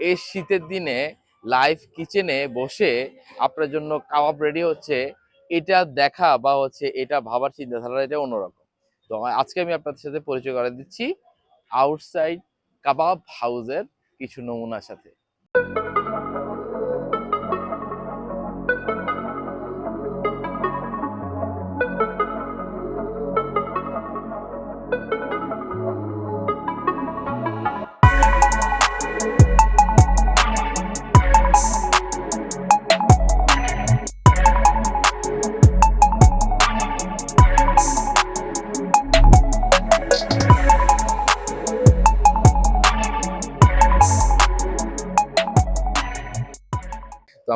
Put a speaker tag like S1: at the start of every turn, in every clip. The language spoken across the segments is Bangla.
S1: এই শীতের দিনে লাইভ কিচেনে বসে আপনার জন্য কাবাব রেডি হচ্ছে। এটা দেখা বা হচ্ছে এটা ভাবার চিন্তাধারা এটা অন্যরকম। তো আজকে আমি আপনাদের সাথে পরিচয় করে দিচ্ছি আউটসাইড কাবাব হাউসের কিছু নমুনার সাথে।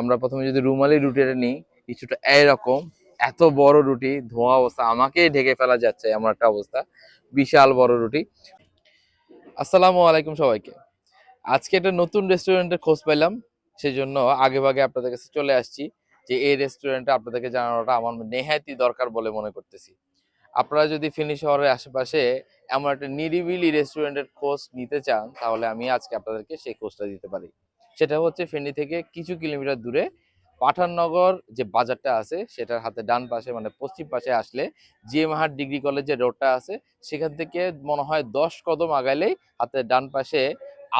S1: আমরা প্রথমে যদি রুমালি রুটিটা নিই, কিছুটা এরকম, এত বড় রুটি, ধোঁয়া অবস্থা, আমাকেই ঢেকে ফেলা যাচ্ছে এমন একটা অবস্থা। বিশাল বড় রুটি। আসসালামু আলাইকুম সবাইকে। আজকে একটা নতুন রেস্টুরেন্টের খোঁজ পেলাম সেই জন্য আগে ভাগে আপনাদের কাছে চলে আসছি যে এই রেস্টুরেন্টে আপনাদেরকে জানানোটা আমার নেহায়তি দরকার বলে মনে করতেছি। আপনারা যদি ফেনী শহরের আশেপাশে এমন একটা নিরিবিলি রেস্টুরেন্টের খোঁজ নিতে চান, তাহলে আমি আজকে আপনাদেরকে সেই খোঁজটা দিতে পারি। সেটা হচ্ছে ফেনী থেকে কিছু কিলোমিটার দূরে পাঠাননগর যে বাজারটা আছে, সেটার হাতে ডান পাশে মানে পশ্চিম পাশে আসলে জিএমহাট ডিগ্রি কলেজের রোডটা আছে, সেখান থেকে মনে হয় দশ কদম আগাইলেই হাতে ডান পাশে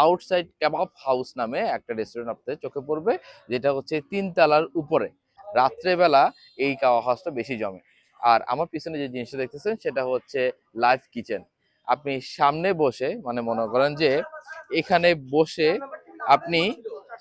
S1: আউটসাইড কাবাব হাউস নামে একটা রেস্টুরেন্ট আপনাদের চোখে পড়বে, যেটা হচ্ছে তিন তলার উপরে। রাত্রেবেলা এই কাবাব হাউসটা বেশি জমে। আর আমার পিছনে যে জিনিসটা দেখতেছেন, সেটা হচ্ছে লাইভ কিচেন আপনি সামনে বসে মানে মনে করেন যে এখানে বসে আপনি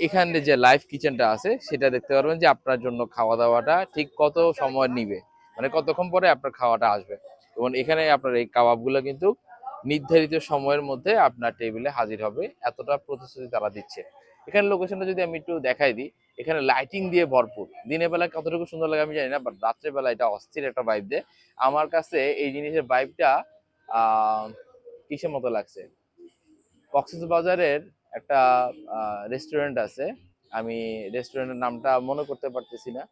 S1: এখানে যে লাইভ কিচেনটা আছে, সেটা দেখতে পারবেন যে আপনার জন্য খাওয়া দাওয়াটা ঠিক কত সময় নিবে। মানে কতক্ষণ পরে আপনার খাওয়াটা আসবে। এবং এখানে আপনার এই কাবাবগুলো কিন্তু নির্ধারিত সময়ের মধ্যে আপনার টেবিলে হাজির হবে। এতটা প্রতিশ্রুতি তারা দিচ্ছে। এখানে লোকেশনটা যদি আমি একটু দেখাই দিই, এখানে লাইটিং দিয়ে ভরপুর। দিনের বেলা কতটুকু সুন্দর লাগে আমি জানি না বাট রাত্রের বেলা এটা অস্থির একটা ভাইব দেয় আমার কাছে এই জিনিসের আহ, কিসের মতো লাগছে? কক্সেস বাজারের একটা রেস্টুরেন্ট আছে। আমি রেস্টুরেন্টের নামটা মনে করতে পারতেছি না।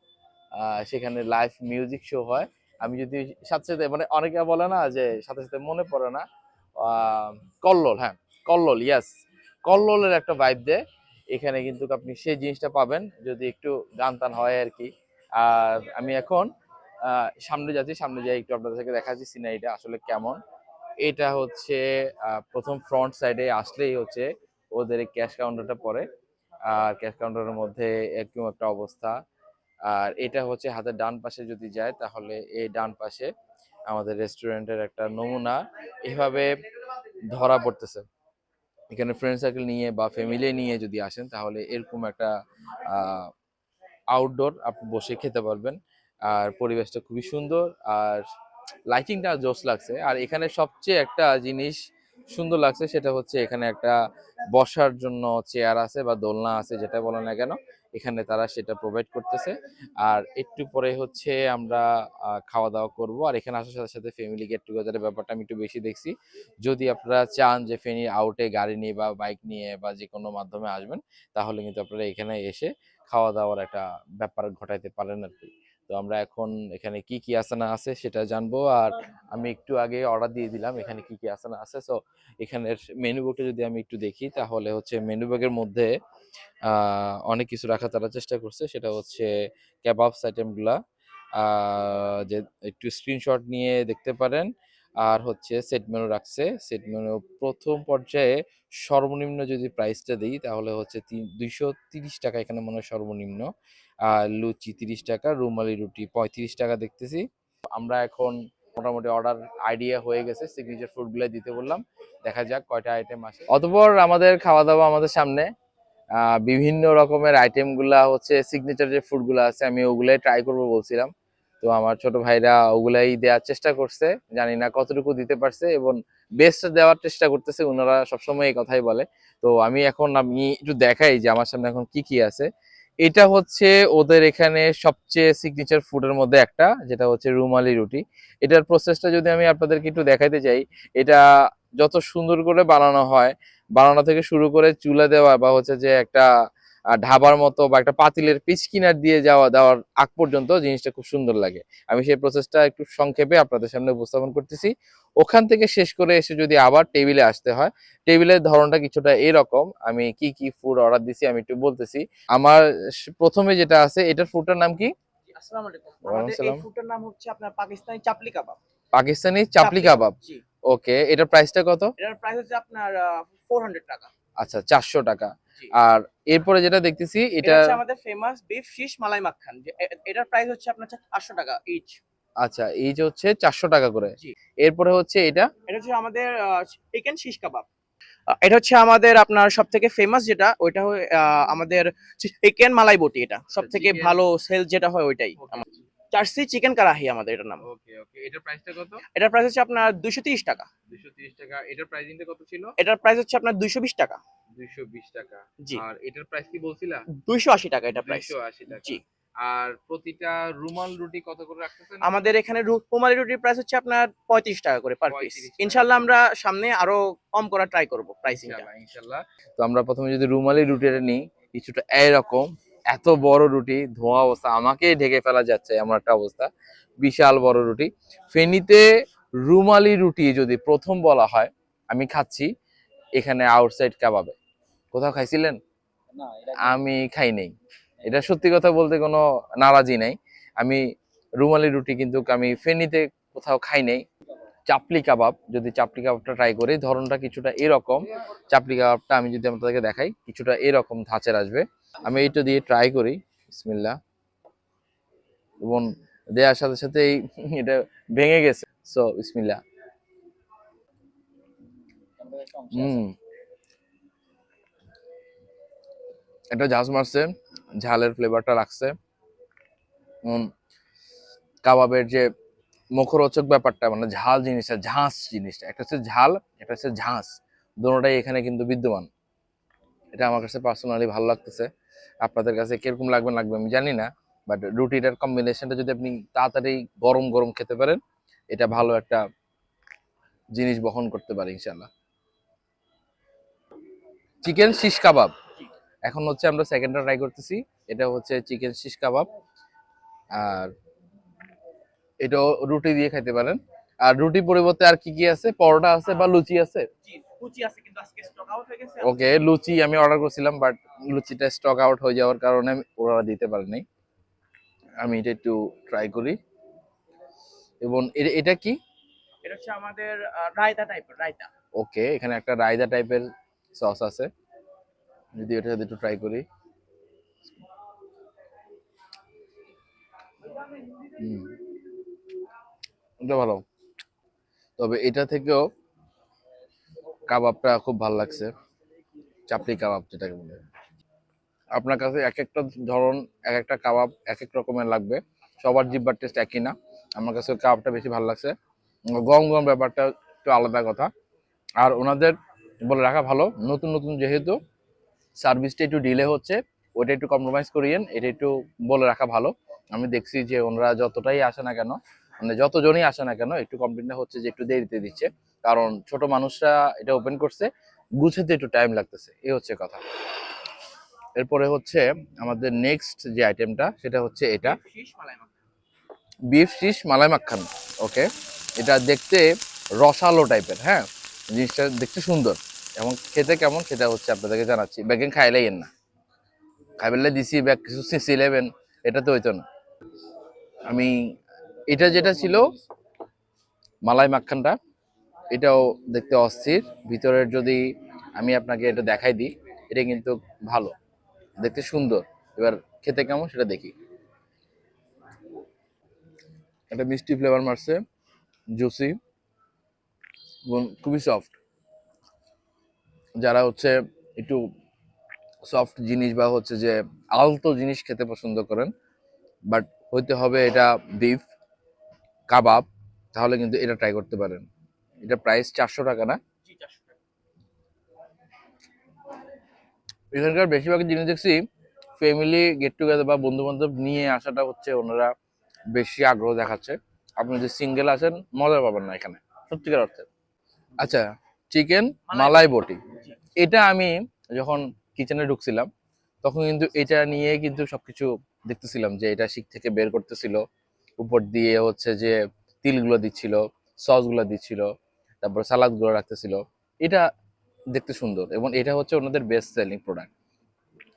S1: সেখানে লাইভ মিউজিক শো হয়। আমি যদি সাথে সাথে মানে অনেকে বলে না যে সাথে সাথে মনে পড়ে না। কল্লোল হ্যাঁ কল্লোল ইয়াস কল্লোলের একটা ভাইব দেয়। এখানে কিন্তু আপনি সেই জিনিসটা পাবেন যদি একটু গান টান হয় আর কি। আর আমি এখন সামনে যাচ্ছি, সামনে যাই একটু আপনাদেরকে দেখাচ্ছি সিনারিটা আসলে কেমন। এটা হচ্ছে প্রথম ফ্রন্ট সাইডে আসলেই হচ্ছে ওদের ক্যাশ কাউন্টারটা পড়ে আর ক্যাশ কাউন্টারের মধ্যে এরকম একটা অবস্থা। আর এটা হচ্ছে হাতের ডান পাশে যদি যায়, তাহলে এই ডান পাশে আমাদের রেস্টুরেন্টের একটা নমুনা এভাবে ধরা পড়তেছে। এখানে ফ্রেন্ড সার্কেল নিয়ে বা ফ্যামিলি নিয়ে যদি আসেন, তাহলে এরকম একটা আউটডোর আপনি বসে খেতে পারবেন। আর পরিবেশটা খুবই সুন্দর। আর লাইটিংটা জোস লাগছে। আর এখানে সবচেয়ে একটা জিনিস সুন্দর লাগছে। সেটা হচ্ছে এখানে একটা বসার জন্য চেয়ার আছে বা দোলনা আছে, যেটা বলে না কেন, এখানে তারা সেটা প্রোভাইড করতেছে। আর একটু পরে হচ্ছে আমরা খাওয়া দাওয়া করব। আর এখানে আসার সাথে সাথে ফ্যামিলি গেট টুগেদারের ব্যাপারটা আমি একটু বেশি দেখছি। যদি আপনারা চান যে ফেনী আউটে গাড়ি নিয়ে বা বাইক নিয়ে বা যে কোনো মাধ্যমে আসবেন, তাহলে কিন্তু আপনারা এখানে এসে খাওয়া দাওয়ার একটা ব্যাপার ঘটাইতে পারেন আর কি। তো আমরা এখন এখানে কি কি আছে না আছে সেটা জানব। আর আমি একটু আগে অর্ডার দিয়ে দিলাম এখানে কি কি আছে না আছে। সো এখানের মেনু বুকটা যদি আমি একটু দেখি তাহলে হচ্ছে মেনু বুকের মধ্যে অনেক কিছু রাখার তারা চেষ্টা করছে। সেটা হচ্ছে কেবাবস আইটেমগুলা যে একটু স্ক্রিনশট নিয়ে দেখতে পারেন। আর হচ্ছে সেট মেনু রাখছে। সেট মেনু প্রথম পর্যায়ে সর্বনিম্ন যদি প্রাইসটা দিই তাহলে হচ্ছে তিন দুইশো তিরিশ টাকা এখানে মনে হয় সর্বনিম্ন। আর লুচি তিরিশ টাকা, রুমালি রুটি পঁয়ত্রিশ টাকা দেখতেছি। আমরা এখন মোটামুটি অর্ডার আইডিয়া হয়ে গেছে সিগনেচার ফুডগুলো দিতে বললাম। দেখা যাক কয়টা আইটেম আছে অতপর আমাদের খাওয়া দাওয়া আমাদের সামনে। বিভিন্ন রকমের আইটেমগুলা হচ্ছে সিগনেচার যে ফুডগুলা আছে, আমি ওগুলাই ট্রাই করব বলছিলাম। তো আমার ছোট ভাইরা ওগুলাই দেওয়ার চেষ্টা করছে। জানি না কতটুকু দিতে পারছে এবং বেস্ট দেওয়ার চেষ্টা করতেছে ওনারা সবসময় এই কথাই বলে। তো আমি এখন আমি একটু দেখাই যে আমার সামনে এখন কি কি আছে। এটা হচ্ছে ওদের এখানে সবচেয়ে সিগনেচার ফুডের মধ্যে একটা, যেটা হচ্ছে রুমালি রুটি। এটার প্রসেসটা যদি আমি আপনাদেরকে একটু দেখাইতে চাই, এটা যত সুন্দর করে বানানো হয়, বানানো থেকে শুরু করে চুলা দেওয়া বা হচ্ছে যে একটা ঢাবার মতো বা একটা পাতিলের পিচ কিনার দিয়ে যাওয়া দেওয়ার আগ পর্যন্ত জিনিসটা খুব সুন্দর লাগে। আমি সেই প্রসেসটা একটু সংক্ষেপে আপনাদের সামনে উপস্থাপন করতেছি। ওখান থেকে শেষ করে এসে যদি আবার টেবিলে আসতে হয় টেবিলের ধরনটা কিছুটা এরকম। আমি কি কি ফুড অর্ডার দিছি আমি একটু বলতেছি। আমার প্রথমে যেটা আছে এটার ফুডটার নাম কি?
S2: আসসালামু আলাইকুম। আমাদের এই ফুডটার নাম হচ্ছে আপনার পাকিস্তানি চাপলি কাবাব।
S1: পাকিস্তানি চাপলি কাবাব। ওকে এটার প্রাইসটা কত?
S2: এটার প্রাইস হচ্ছে আপনার টাকা।
S1: আচ্ছা চারশো টাকা।
S2: জি।
S1: আর এরপরে যেটা দেখতেছি
S2: এটা
S1: এটা
S2: আমাদের ফেমাস বিফ ফিশ মালাই মাখান যে এটার প্রাইস হচ্ছে আপনার আটশো টাকা ইচ
S1: আচ্ছা এই যে হচ্ছে চারশো টাকা করে। এরপরে হচ্ছে এটা?
S2: এটা হচ্ছে আমাদের চিকেন শিশ কাবাব এটা হচ্ছে আমাদের আপনার সব থেকে ফেমাস যেটা ওইটা আমাদের চিকেন মালাই বটি এটা। সব থেকে ভালো সেল যেটা হয় ওইটাই। চার্সি চিকেন কারাহি আমাদের এটার নাম।
S1: ওকে ওকে এটার প্রাইসটা কত?
S2: এটার প্রাইস হচ্ছে আপনার দুইশো তিরিশ টাকা।
S1: 230 টাকা। এটার প্রাইসিংটা কত ছিল?
S2: এটার প্রাইস হচ্ছে আপনার দুইশো বিশ টাকা।
S1: 220 টাকা। আর এটার প্রাইস কি বলছিলা?
S2: দুইশো আশি টাকা এটা প্রাইস
S1: 280 টাকা।
S2: জি।
S1: আর প্রতিটা রুমাল রুটি কত করে রাখতেছেন?
S2: আমাদের এখানে রুমালি রুটির প্রাইস হচ্ছে আপনার পঁয়ত্রিশ টাকা করে পার পিস
S1: 35 টাকা।
S2: ইনশাল্লাহ আমরা সামনে আরও কম করার ট্রাই করব প্রাইসিংটা
S1: ইনশাআল্লাহ ইনশাআল্লাহ। তো আমরা প্রথমে যদি রুমালি রুটিটা নিই কিছুটা এরকম এত বড় রুটি ধোঁয়া অবস্থা আমাকেই ঢেকে ফেলা যাচ্ছে এমন একটা অবস্থা। বিশাল বড় রুটি। ফেনীতে রুমালি রুটি যদি প্রথম বলা হয় আমি খাচ্ছি এখানে আউটসাইড কাবাবে কোথাও খাইছিলেন? আমি খাই নাই। এটা সত্যি কথা বলতে কোনো নারাজি নাই। আমি রুমালি রুটি কিন্তু আমি ফেনীতে কোথাও খাই নাই। চাপলি কাবাব যদি চাপলি কাবাবটা ট্রাই করি ধরনটা কিছুটা এরকম। চাপলি কাবাবটা আমি যদি আপনাদেরকে দেখাই কিছুটা এরকম ধাঁচের আসবে। আমি এইটা দিয়ে ট্রাই করি। বিসমিল্লাহ। এবং দেওয়ার সাথে সাথে এই এটা ভেঙে গেছে। সো বিসমিল্লাহ। হুম। এটা ঝাঁজ মারছে, ঝালের ফ্লেভারটা রাখছে। কাবাবের যে মুখরোচক ব্যাপারটা মানে ঝাল জিনিসটা, ঝাঁস জিনিসটা, একটা হচ্ছে ঝাল, একটা হচ্ছে ঝাঁস, দুটোটাই এখানে কিন্তু বিদ্যমান। এটা আমার কাছে পার্সোনালি ভালো লাগতেছে। আপনাদের কাছে কীরকম লাগবে লাগবে আমি জানি না বাট রুটিটার কম্বিনেশনটা যদি আপনি তাড়াতাড়ি গরম গরম খেতে পারেন, এটা ভালো একটা জিনিস বহন করতে পারে ইনশাল্লাহ চিকেন শিশ কাবাব। এখন হচ্ছে আমরা সেকেন্ডটা ট্রাই করতেছি। এটা হচ্ছে চিকেন শিশ কাবাব আর এটাও রুটি দিয়ে খাইতে পারেন। আর রুটি পরিবর্তে আর কি কি আছে? পরোটা আছে বা লুচি আছে? ওকে লুচি আমি অর্ডার করছিলাম বাট লুচিটা স্টক আউট হয়ে যাওয়ার কারণে ওরা দিতে পারেনি। আমি এটা একটু ট্রাই করি। এবং এটা কি?
S2: এটা হচ্ছে আমাদের রায়তা টাইপের রায়তা।
S1: ওকে এখানে একটা রায়দা টাইপের সস আছে। যদি এটা একটু ট্রাই করি। এটা ভালো। তবে এটা থেকেও কাবাবটা খুব ভালো লাগছে। চাপড়ি কাবাব যেটাকে বলে। আপনার কাছে এক একটা ধরন, এক একটা কাবাব এক এক রকমের লাগবে। সবার জিব্বার টেস্ট একই না। আমার কাছে কাবাবটা বেশি ভালো লাগছে। গম গম ব্যাপারটা একটু আলাদা কথা। আর ওনাদের বলে রাখা ভালো। নতুন নতুন যেহেতু সার্ভিসটা একটু ডিলে হচ্ছে ওটা একটু কম্প্রোমাইজ করিয়েন এটা একটু বলে রাখা ভালো। আমি দেখছি যে ওনারা যতটাই আসে না কেন মানে যতজনই আসে না কেন, একটু কমপ্লেনটা হচ্ছে যে একটু দেরিতে দিচ্ছে। কারণ ছোট মানুষরা এটা ওপেন করছে, গুছাতে একটু টাইম লাগতেছে, এই হচ্ছে কথা। এরপরে হচ্ছে আমাদের নেক্সট যে আইটেমটা সেটা হচ্ছে এটা। বিফ শিশ মালাই মাখান ওকে এটা দেখতে রসালো টাইপের হ্যাঁ? জিনিসটা দেখতে সুন্দর। এবং খেতে কেমন? সেটা হচ্ছে আপনাদেরকে জানাচ্ছি। ব্যাগেন খাইলেন না। খাইবেলে দিছি, ব্যাগ কিছু সিসি লেবেন এটা তো হইতো না। আমি, এটা যেটা ছিল, মালাই মাখানটা, এটাও দেখতে অস্থির। ভিতরের যদি আমি আপনাকে এটা দেখাই দিই, এটা কিন্তু ভালো। দেখতে সুন্দর। এবার খেতে কেমন সেটা দেখি। একটা মিষ্টি ফ্লেভার মারছে জুসি খুবই সফট যারা হচ্ছে একটু সফট জিনিস বা হচ্ছে যে আলতো জিনিস খেতে পছন্দ করেন বাট হইতে হবে এটা বিফ কাবাব তাহলে কিন্তু এটা ট্রাই করতে পারেন। এটা প্রাইস চারশো টাকা না? এখানকার বেশিরভাগ জিনিস দেখছি ফ্যামিলি গেট টুগেদার বা বন্ধু বান্ধব নিয়ে আসাটা হচ্ছে ওনারা বেশি আগ্রহ দেখাচ্ছে। আপনি যদি সিঙ্গেল আছেন মজা পাবেন না এখানে সত্যিকার অর্থে। আচ্ছা চিকেন
S2: মালাই
S1: বটি। এটা আমি যখন কিচেনে ঢুকছিলাম তখন কিন্তু এটা নিয়ে কিন্তু সবকিছু দেখতেছিলাম যে এটা শিক থেকে বের করতেছিল। উপর দিয়ে হচ্ছে যে তিলগুলো দিচ্ছিল সসগুলো দিচ্ছিল তারপর সালাদগুলো রাখতেছিল। এটা দেখতে সুন্দর এবং এটা হচ্ছে ওনাদের বেস্ট সেলিং প্রোডাক্ট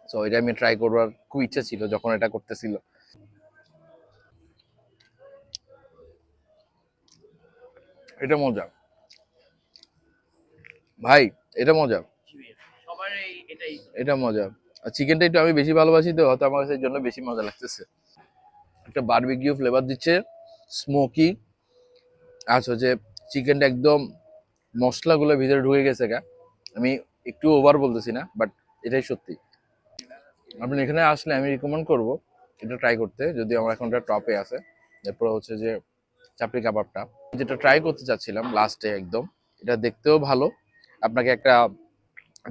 S1: সো এটা আমি ট্রাই করবার খুব ইচ্ছা ছিল যখন এটা করতেছিল। এটা মজা। ভাই এটা মজা। এটা মজা। আর চিকেনটা একটু আমি বেশি ভালোবাসি তো হয়তো আমার কাছে জন্য বেশি মজা লাগতেছে। একটা বারবিকিউ ফ্লেভার দিচ্ছে স্মোকি আর হচ্ছে চিকেনটা একদম মশলাগুলো ভিতরে ঢুকে গেছে গা। আমি একটু ওভার বলতেছি না বাট এটাই সত্যি। আপনি এখানে আসলে আমি রিকমেন্ড করব এটা ট্রাই করতে যদি আমার এখন টপে আছে। এরপর হচ্ছে যে চাপড়ি কাবাবটা। যেটা ট্রাই করতে চাচ্ছিলাম লাস্টে একদম এটা দেখতেও ভালো। আপনাকে একটা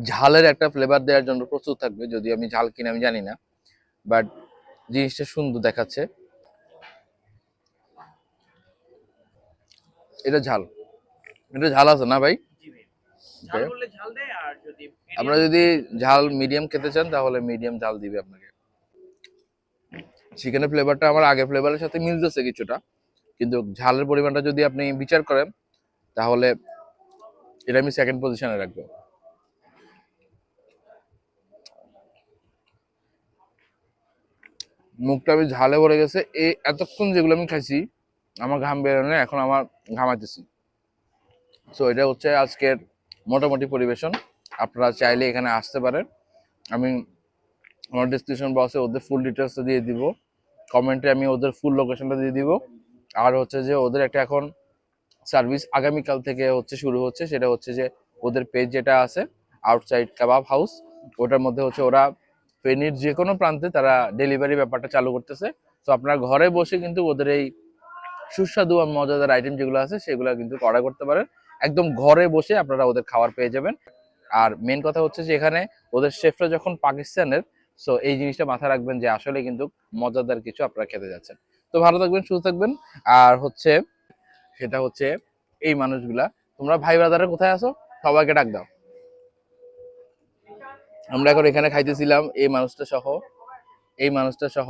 S1: ঝালের একটা ফ্লেভার দেওয়ার জন্য প্রস্তুত থাকবে যদি আমি ঝাল কিনা আমি জানি না বাট জিনিসটা সুন্দর দেখাচ্ছে। এটা ঝাল। এটা ঝাল আছে না ভাই? আপনারা যদি ঝাল মিডিয়াম খেতে চান তাহলে মিডিয়াম ঝাল দিবে আপনাকে। চিকেনের ফ্লেভারটা আমার আগের ফ্লেভারের সাথে মিলতেছে কিছুটা কিন্তু ঝালের পরিমাণটা যদি আপনি বিচার করেন তাহলে এটা আমি সেকেন্ড পজিশনে রাখব। মুখটা আমি ঝালে ভরে গেছে। এই এতক্ষণ যেগুলো আমি খাইছি, আমার ঘাম বেরোনে এখন আমার ঘামাইতেছি সো এটা হচ্ছে আজকের মোটামুটি পরিবেশন। আপনারা চাইলে এখানে আসতে পারেন। আমি আমার ডিসক্রিপশন বক্সে ওদের ফুল ডিটেলসটা দিয়ে দিব। কমেন্টে আমি ওদের ফুল লোকেশনটা দিয়ে দিব। আর হচ্ছে যে ওদের একটা এখন সার্ভিস আগামীকাল থেকে হচ্ছে শুরু হচ্ছে, সেটা হচ্ছে যে ওদের পেজ যেটা আছে আউটসাইড কাবাব হাউস ওটার মধ্যে হচ্ছে ওরা ফেনীর যে কোনো প্রান্তে তারা ডেলিভারি ব্যাপারটা চালু করতেছে। তো আপনার ঘরে বসে কিন্তু ওদের এই সুস্বাদু আর মজাদার আইটেম যেগুলো আছে, সেগুলো কিন্তু অর্ডার করতে পারেন। একদম ঘরে বসে আপনারা ওদের খাবার পেয়ে যাবেন। আর মেন কথা হচ্ছে যে এখানে ওদের শেফরা যখন পাকিস্তানের সো এই জিনিসটা মাথায় রাখবেন যে আসলে কিন্তু মজাদার কিছু আপনারা খেতে যাচ্ছেন। তো ভালো থাকবেন, সুস্থ থাকবেন। আর হচ্ছে সেটা হচ্ছে এই মানুষগুলা। তোমরা ভাই ব্রাদারে কোথায় আছো? সবাইকে ডাক দাও। আমরা এখন এখানে খাইতেছিলাম এই মানুষটা সহ এই মানুষটা সহ।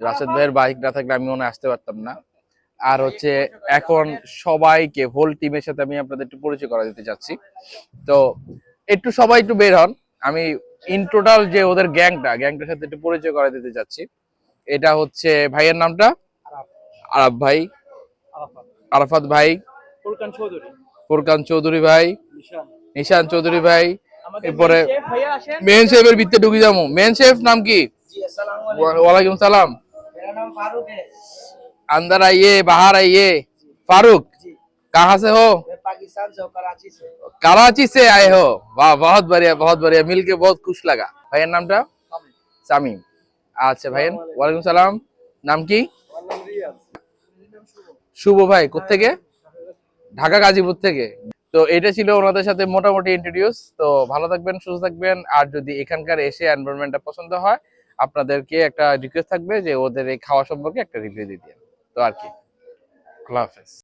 S1: রাশেদ ভাইয়ের বাইক না থাকলে আমি মনে আসতে পারতাম না। আর হচ্ছে এখন সবাইকে হোল টিমের সাথে আমি আপনাদের একটু পরিচয় করা দিতে চাচ্ছি। তো একটু সবাই একটু বের হন। আমি ইন টোটাল যে ওদের গ্যাংটা গ্যাংটার সাথে একটু পরিচয় করা দিতে চাচ্ছি। এটা হচ্ছে ভাইয়ের নামটা? আরাফ। ভাই। আরাফাত ভাই।
S2: ফুরকান চৌধুরী।
S1: ফুরকান চৌধুরী ভাই।
S2: নিশান।
S1: চৌধুরী ভাই। এরপরে মেন শেফের ভিতরে ঢুকে যাব। মেন শেফ নাম কি? ওয়ালাইকুম
S3: সালাম।
S1: আন্দার আইয়ে बाहर
S3: আইয়ে।
S1: ফারুক কাহা সে
S3: হো? पाकिस्तान সে हो হো। বাহ
S1: कराची से आए हो মিলকে বহুত খুশ লাগা। ভাইয়ের নামটা? সামিম। আচ্ছা ভাইয়ের। ওয়ালাইকুম সালাম। নাম কি? শুভ ভাই, কোত্থেকে? ঢাকা গাজীপুর থেকে। তো এটা ছিল ওনাদের সাথে মোটামুটি ইন্ট্রোডিউস তো ভালো থাকবেন, সুস্থ থাকবেন। আর যদি এখানকার এসে এনভায়রনমেন্টটা পছন্দ হয়, আপনাদেরকে একটা রিকোয়েস্ট থাকবে যে ওদের এই খাওয়া সম্পর্কে একটা রিভিউ দিয়ে দিতে তো আর কি। আল্লাহ হাফেজ।